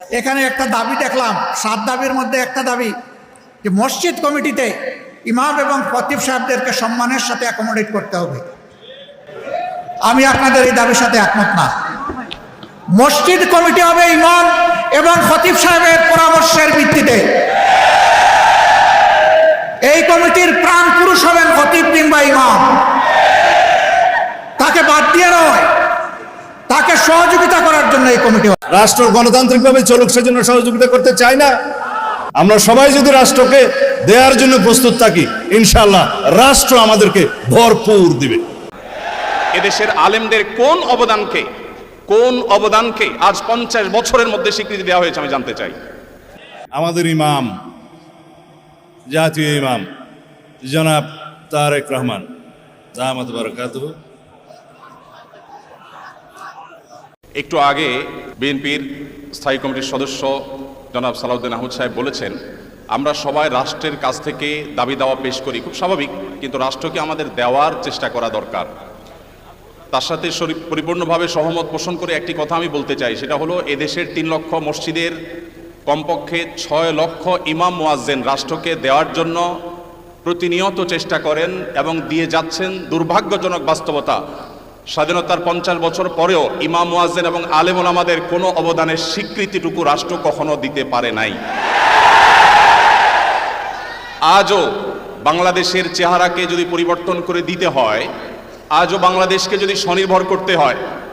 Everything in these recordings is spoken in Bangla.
এখানে একটা দাবি দেখলাম, সাত দাবির মধ্যে একটা দাবি যে মসজিদ কমিটিতে ইমাম এবং খতিব সাহেবদেরকে সম্মানের সাথে অ্যাকোমোডেট করতে হবে। আমি আপনাদের এই দাবির সাথে একমত না। মসজিদ কমিটি হবে ইমাম এবং খতিব সাহেবের পরামর্শের ভিত্তিতে। এই কমিটির প্রাণ পুরুষ হবেন খতিব কিংবা ইমাম। তাকে বাদ দিয়ে নয় তাকে সহযোগিতা করার জন্য এই কমিটি। রাষ্ট্র গণতান্ত্রিকভাবে চলুক সেজন্য সহযোগিতা করতে চাই না। আমরা সবাই যদি রাষ্ট্রকে দেওয়ার জন্য প্রস্তুত থাকি ইনশাল্লাহ রাষ্ট্র আমাদেরকে ভরপুর দিবে। এদেশের আলেমদের কোন অবদানকে কোন অবদানকে আজ পঞ্চাশ বছরের মধ্যে স্বীকৃতি দেওয়া হয়েছে আমি জানতে চাই। আমাদের ইমাম জাতীয় ইমাম জনাব তারেক রহমান জামাত বরকাত একটু আগে বিএনপির স্থায়ী কমিটির সদস্য জনাব সালাউদ্দিন আহমদ সাহেব বলেছেন, আমরা সবাই রাষ্ট্রের কাছ থেকে দাবি দাওয়া পেশ করি। খুব স্বাভাবিক, কিন্তু রাষ্ট্রকে আমাদের দেওয়ার চেষ্টা করা দরকার। তার সাথে পরিপূর্ণভাবে সহমত পোষণ করে একটি কথা আমি বলতে চাই, সেটা হলো, এদেশের তিন লক্ষ মসজিদের কমপক্ষে ছয় লক্ষ ইমাম মোয়াজ্জেন রাষ্ট্রকে দেওয়ার জন্য প্রতিনিয়ত চেষ্টা করেন এবং দিয়ে যাচ্ছেন দুর্ভাগ্যজনক বাস্তবতা। স্বাধীনতার পঞ্চাশ বছর পরেও ইমাম ওয়াজেন এবং আলেমুল আমাদের কোনো অবদানের স্বীকৃতিটুকু রাষ্ট্র কখনো দিতে পারে নাই। আজও বাংলাদেশের চেহারাকে যদি পরিবর্তন করে দিতে হয়, আজও বাংলাদেশকে যদি স্বনির্ভর করতে হয়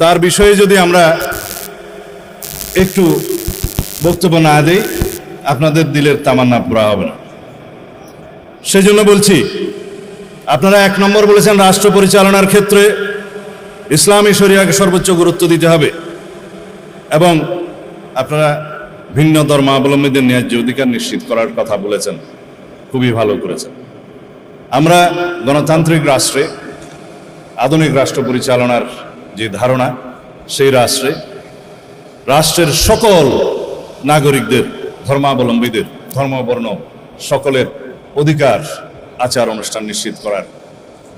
তার বিষয়ে যদি আমরা একটু বক্তব্য না দিই, আপনাদের দিলের তামান্না পুরা হবে না। সেজন্য বলছি, আপনারা এক নম্বর বলেছেন, রাষ্ট্র পরিচালনার ক্ষেত্রে ইসলামী শরিয়াকে সর্বোচ্চ গুরুত্ব দিতে হবে এবং আপনারা ভিন্ন ধর্মাবলম্বীদের ন্যায্য অধিকার নিশ্চিত করার কথা বলেছেন, খুবই ভালো করেছেন। আমরা গণতান্ত্রিক রাষ্ট্রে আধুনিক রাষ্ট্র পরিচালনার যে ধারণা, সেই রাষ্ট্রে, রাষ্ট্রের সকল নাগরিকদের, ধর্মাবলম্বীদের, ধর্মবর্ণ সকলের অধিকার আচার অনুষ্ঠান নিশ্চিত করার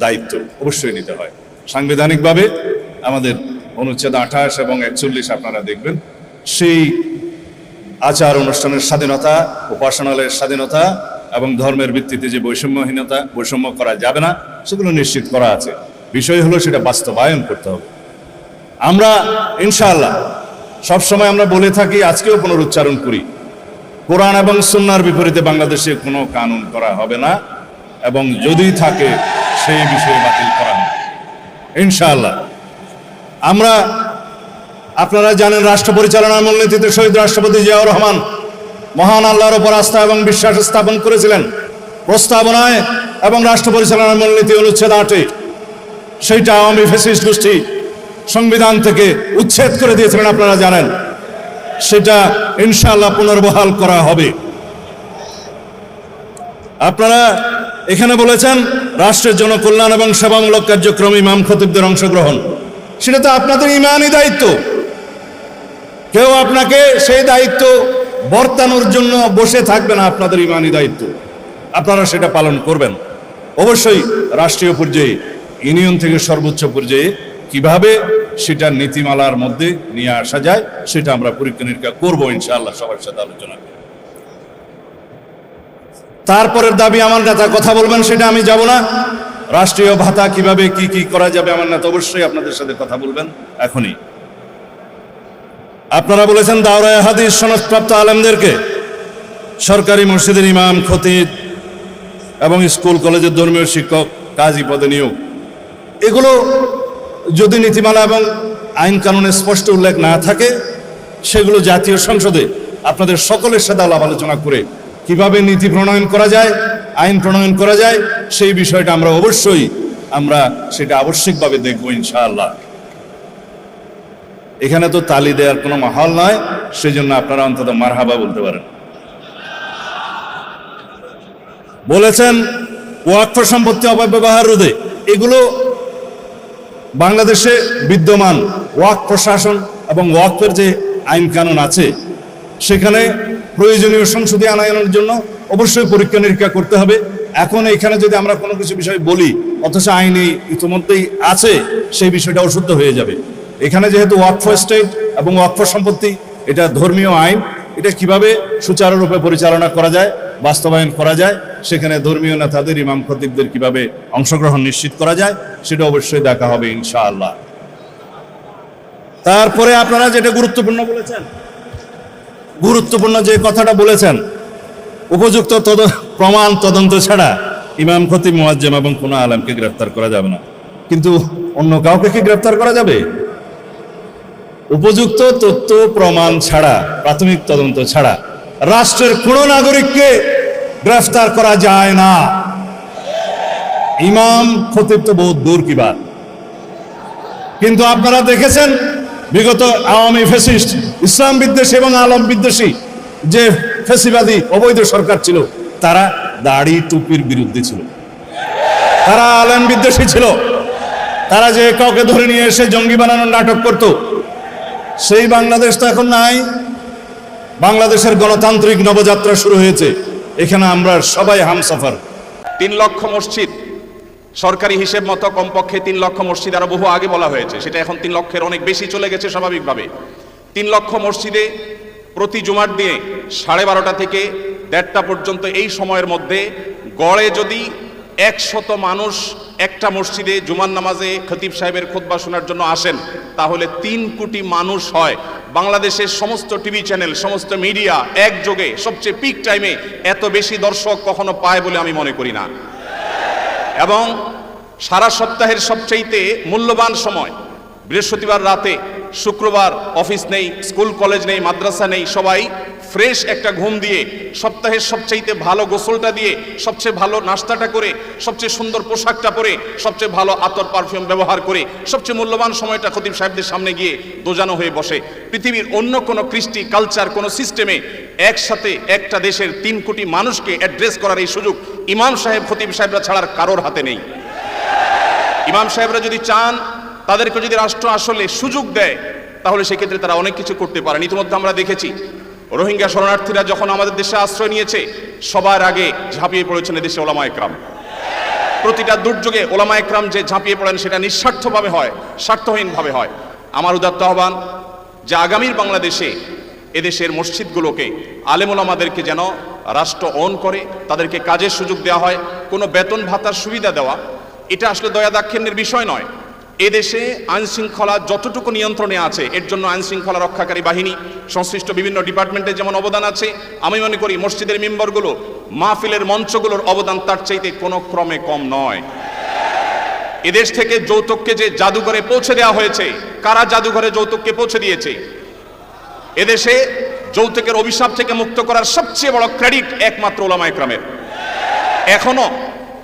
দায়িত্ব অবশ্যই নিতে হয়। সাংবিধানিকভাবে আমাদের অনুচ্ছেদ আঠাশ এবং একচল্লিশ আপনারা দেখবেন, সেই আচার অনুষ্ঠানের স্বাধীনতা, উপাসনালয়ের স্বাধীনতা এবং ধর্মের ভিত্তিতে যে বৈষম্যহীনতা, বৈষম্য করা যাবে না, সেগুলো নিশ্চিত করা আছে। বিষয় হলো সেটা বাস্তবায়ন করতে হবে। আমরা, ইনশাআল্লাহ সবসময় আমরা বলে থাকি, আজকেও পুনরুচ্চারণ করি। কোরআন এবং সুন্নার বিপরীতে বাংলাদেশে কোনো কানুন করা হবে না এবং যদি থাকে, সেই বিষয়ে বাতিল করা হবে। ইনশাআল্লাহ। আমরা, আপনারা জানেন, রাষ্ট্র পরিচালনার মূলনীতিতে শহীদ রাষ্ট্রপতি জিয়াউর রহমান মহান আল্লাহর ওপর আস্থা এবং বিশ্বাস স্থাপন করেছিলেন। প্রস্তাবনায় এবং রাষ্ট্র পরিচালনার মূলনীতি অনুচ্ছেদ আটে, সেইটা আওয়ামী ফেসিস্ট গোষ্ঠী সংবিধান থেকে উচ্ছেদ করে দিয়েছিলেন, আপনারা জানেন। সেটা ইনশাআল্লাহ পুনর্বহাল করা হবে। আপনারা এখানে বলেছেন, রাষ্ট্রের জনকল্যাণ এবং সেবামূলক কার্যক্রম ইমাম খতিবদের অংশগ্রহণ। সেটা তো আপনাদের ইমানই দায়িত্ব। কেউ আপনাকে সেই দায়িত্ব বর্তানোর জন্য বসে থাকবে না, আপনাদের ইমানই দায়িত্ব। আপনারা সেটা পালন করবেন। অবশ্যই রাষ্ট্রীয় পর্যায়ে, ইউনিয়ন থেকে সর্বোচ্চ পর্যায়ে কীভাবে সেটা নীতিমালার মধ্যে নিয়ে আসা যায়, সেটা আমরা পরীক্ষা নিরীক্ষা করব ইনশাআল্লাহ সবার সাথে আলোচনা করে। তারপরের দাবি, আমার নেতা কথা বলবেন, সেটা আমি যাব না। রাষ্ট্রীয় ভাতা কীভাবে, কি কি করা যাবে, আমার নেতা অবশ্যই আপনাদের সাথে কথা বলবেন, এখনই। আপনারা বলেছেন দাওরায় হাদিস সনদপ্রাপ্ত আলেমদেরকে সরকারি মসজিদের ইমাম, খতিব এবং স্কুল, কলেজের ধর্মীয় শিক্ষক, কাজী পদে নিয়োগ। এগুলো যদি নীতিমালা এবং আইন কানুনে স্পষ্ট উল্লেখ না থাকে, সেগুলো জাতীয় সংসদে আপনাদের সকলের সাথে আলাপ আলোচনা করে কীভাবে নীতি প্রণয়ন করা যায়, আইন প্রণয়ন করা যায়, সেই বিষয়টা আমরা অবশ্যই, আমরা সেটা আবশ্যিকভাবে দেখব ইনশাআল্লাহ। এখানে তো তালি দেওয়ার কোনো মাহল নয় সেই জন্য আপনারা অন্তত মারহাবা বলতে পারেন। বলেছেন, ওয়াক্ফ সম্পত্তি অপব্যবহার রোধে, এগুলো বাংলাদেশে বিদ্যমান ওয়াক প্রশাসন এবং ওয়াকফের যে আইন কানুন আছে, সেখানে প্রয়োজনীয় সংসদে আনায়নের জন্য অবশ্যই পরীক্ষা নিরীক্ষা করতে হবে। এখন এখানে যদি আমরা কোনো কিছু বিষয় বলি, অথচ আইনে ইতিমধ্যেই আছে, সেই বিষয়টা অশুদ্ধ হয়ে যাবে। এখানে যেহেতু ওয়াকফ স্টেট এবং ওয়াকফ সম্পত্তি, এটা ধর্মীয় আইন এটা কীভাবে সুচারুরূপে পরিচালনা করা যায়, বাস্তবায়ন করা যায়, সেখানে ধর্মীয় নেতাদের, ইমাম খতিবদের কীভাবে অংশগ্রহণ নিশ্চিত করা যায়, সেটা অবশ্যই দেখা হবে ইনশাআল্লাহ। তারপরে আপনারা যেটা গুরুত্বপূর্ণ বলেছেন, গুরুত্বপূর্ণ যে কথাটা বলেছেন, উপযুক্ত প্রমাণ তদন্ত ছাড়া ইমাম খতিব, মুয়াজ্জেম এবং কোনো আলমকে গ্রেফতার করা যাবে না। কিন্তু অন্য কাউকে কি গ্রেফতার করা যাবে? উপযুক্ত তথ্য প্রমাণ ছাড়া, প্রাথমিক তদন্ত ছাড়া রাষ্ট্রের কোনো নাগরিককে গ্রেফতার করা যায় না। ইমাম খতিব তো বহুত দূর কি কিন্তু আপনারা দেখেছেন, বিগত আওয়ামী ফেসিস্ট ইসলাম বিদ্বেষী এবং আলম বিদ্বেষী যে ফেসিবাদী অবৈধ সরকার ছিল, তারা দাড়ি টুপির বিরুদ্ধে ছিল। তারা আলম বিদ্বেষী ছিল। তারা যে কাউকে ধরে নিয়ে এসে জঙ্গি বানানোর নাটক করত সেই বাংলাদেশ তো এখন নাই। বাংলাদেশের গণতান্ত্রিক নবযাত্রা শুরু হয়েছে। এখানে আমরা সবাই হামসাফার। তিন লক্ষ মসজিদ। সরকারি হিসেব মতো কমপক্ষে তিন লক্ষ মসজিদ আরও বহু আগে বলা হয়েছে। সেটা এখন তিন লক্ষের অনেক বেশি চলে গেছে স্বাভাবিকভাবে। তিন লক্ষ মসজিদে প্রতি জুমার দিয়ে সাড়ে বারোটা থেকে দেড়টা পর্যন্ত এই সময়ের মধ্যে গড়ে যদি একশত মানুষ একটা মসজিদে জুমান নামাজে খতিব সাহেবের খোদবা শোনার জন্য আসেন, তাহলে তিন কোটি মানুষ হয়। বাংলাদেশের সমস্ত টিভি চ্যানেল, সমস্ত মিডিয়া একযোগে সবচেয়ে পিক টাইমে এত বেশি দর্শক কখনো পায় বলে আমি মনে করি না। এবং সারা সপ্তাহের সবচাইতে মূল্যবান সময় বৃহস্পতিবার রাতে শুক্রবার অফিস নেই, স্কুল, কলেজ নেই, মাদ্রাসা নেই, সবাই ফ্রেশ একটা ঘুম দিয়ে, সপ্তাহের সবচাইতে ভালো গোসলটা দিয়ে, সবচেয়ে ভালো নাস্তাটা করে, সবচেয়ে সুন্দর পোশাকটা পরে, সবচেয়ে ভালো আতর পারফিউম ব্যবহার করে, সবচেয়ে মূল্যবান সময়টা খতিব সাহেবদের সামনে গিয়ে দোজানো হয়ে বসে। পৃথিবীর অন্য কোনো কৃষ্টি কালচার, কোনো সিস্টেমে একসাথে একটা দেশের তিন কোটি মানুষকে অ্যাড্রেস করার এই সুযোগ ইমাম সাহেব, খতিব সাহেবরা ছাড়ার কারোর হাতে নেই। ইমাম সাহেবরা যদি চান, তাদেরকে যদি রাষ্ট্র আসলে সুযোগ দেয়, তাহলে সেক্ষেত্রে তারা অনেক কিছু করতে পারেন। ইতিমধ্যে আমরা দেখেছি রোহিঙ্গা শরণার্থীরা যখন আমাদের দেশে আশ্রয় নিয়েছে, সবার আগে ঝাঁপিয়ে পড়েছেন এদেশে ওলামা একরাম। প্রতিটা দুর্যোগে ওলামা একরাম যে ঝাঁপিয়ে পড়েন, সেটা নিঃস্বার্থভাবে হয়, স্বার্থহীনভাবে হয়। আমার উদাত্ত আহ্বান যে আগামীর বাংলাদেশে এদেশের মসজিদগুলোকে আলেমুলামাদেরকে যেন রাষ্ট্র অন করে, তাদেরকে কাজের সুযোগ দেওয়া হয়, কোনো বেতন ভাতার সুবিধা দেওয়া, এটা আসলে দয়া দাক্ষিণ্যের বিষয় নয়। এদেশে আইন শৃঙ্খলা যতটুকু নিয়ন্ত্রণে আছে, এর জন্য আইন শৃঙ্খলা রক্ষাকারী বাহিনী, সংশ্লিষ্ট বিভিন্ন ডিপার্টমেন্টের যেমন অবদান আছে, আমি মনে করি মসজিদের মেম্বারগুলো, মাহফিলের মঞ্চগুলোর অবদান তার চাইতে কোনো ক্রমে কম নয়। এদেশ থেকে যৌতুককে যে জাদুঘরে পৌঁছে দেওয়া হয়েছে, কারা জাদুঘরে যৌতুককে পৌঁছে দিয়েছে? এদেশে যৌতুকের অভিশাপ থেকে মুক্ত করার সবচেয়ে বড় ক্রেডিট একমাত্র ওলামা একরামের এখনও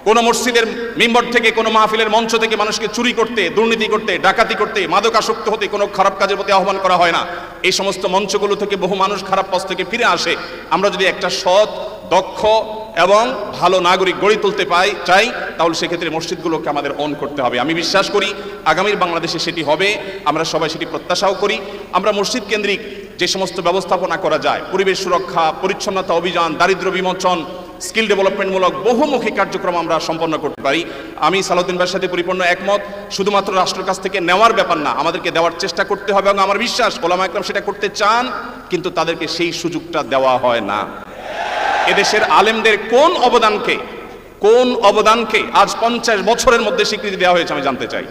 কোন মসজিদের মেম্বর থেকে, কোনো মাহফিলের মঞ্চ থেকে মানুষকে চুরি করতে, দুর্নীতি করতে, ডাকাতি করতে, মাদকাসক্ত হতে কোনো খারাপ কাজের প্রতি আহ্বান করা হয় না। এই সমস্ত মঞ্চগুলো থেকে বহু মানুষ খারাপ পথ থেকে ফিরে আসে। আমরা যদি একটা সৎ, দক্ষ এবং ভালো নাগরিক গড়ে তুলতে পাই, চাই, তাহলে সেক্ষেত্রে মসজিদগুলোকে আমাদের অন করতে হবে। আমি বিশ্বাস করি, আগামীর বাংলাদেশে সেটি হবে। আমরা সবাই সেটি প্রত্যাশাও করি। আমরা মসজিদ কেন্দ্রিক যে সমস্ত ব্যবস্থাপনা করা যায়, পরিবেশ সুরক্ষা, পরিচ্ছন্নতা অভিযান দারিদ্র বিমোচন স্কিল ডেভেলপমেন্টমূলক বহুমুখী কার্যক্রম আমরা সম্পন্ন করতে পারি। আমি সালাউদ্দিন ভাইয়ের সাথে পরিপূর্ণ একমত। শুধুমাত্র রাষ্ট্রের কাছ থেকে নেওয়ার ব্যাপার না, আমাদেরকে দেওয়ার চেষ্টা করতে হবে এবং আমার বিশ্বাস ওলামা একরাম সেটা করতে চান, কিন্তু তাদেরকে সেই সুযোগটা দেওয়া হয় না। এদেশের আলেমদের কোন অবদানকে কোন অবদানকে আজ পঞ্চাশ বছরের মধ্যে স্বীকৃতি দেওয়া হয়েছে আমি জানতে চাই।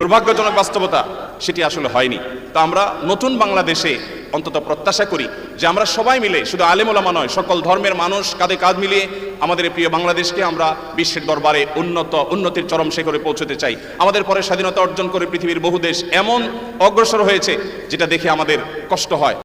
দুর্ভাগ্যজনক বাস্তবতা সেটি আসলে হয়নি। তা আমরা নতুন বাংলাদেশে অন্তত প্রত্যাশা করি যে আমরা সবাই মিলে, শুধু আলেমোলামা নয়, সকল ধর্মের মানুষ কাঁধে কাঁধ মিলিয়ে আমাদের প্রিয় বাংলাদেশকে আমরা বিশ্বের দরবারে উন্নত, উন্নতির চরম শেখরে পৌঁছতে চাই। আমাদের পরে স্বাধীনতা অর্জন করে পৃথিবীর বহু দেশ এমন অগ্রসর হয়েছে যেটা দেখে আমাদের কষ্ট হয়।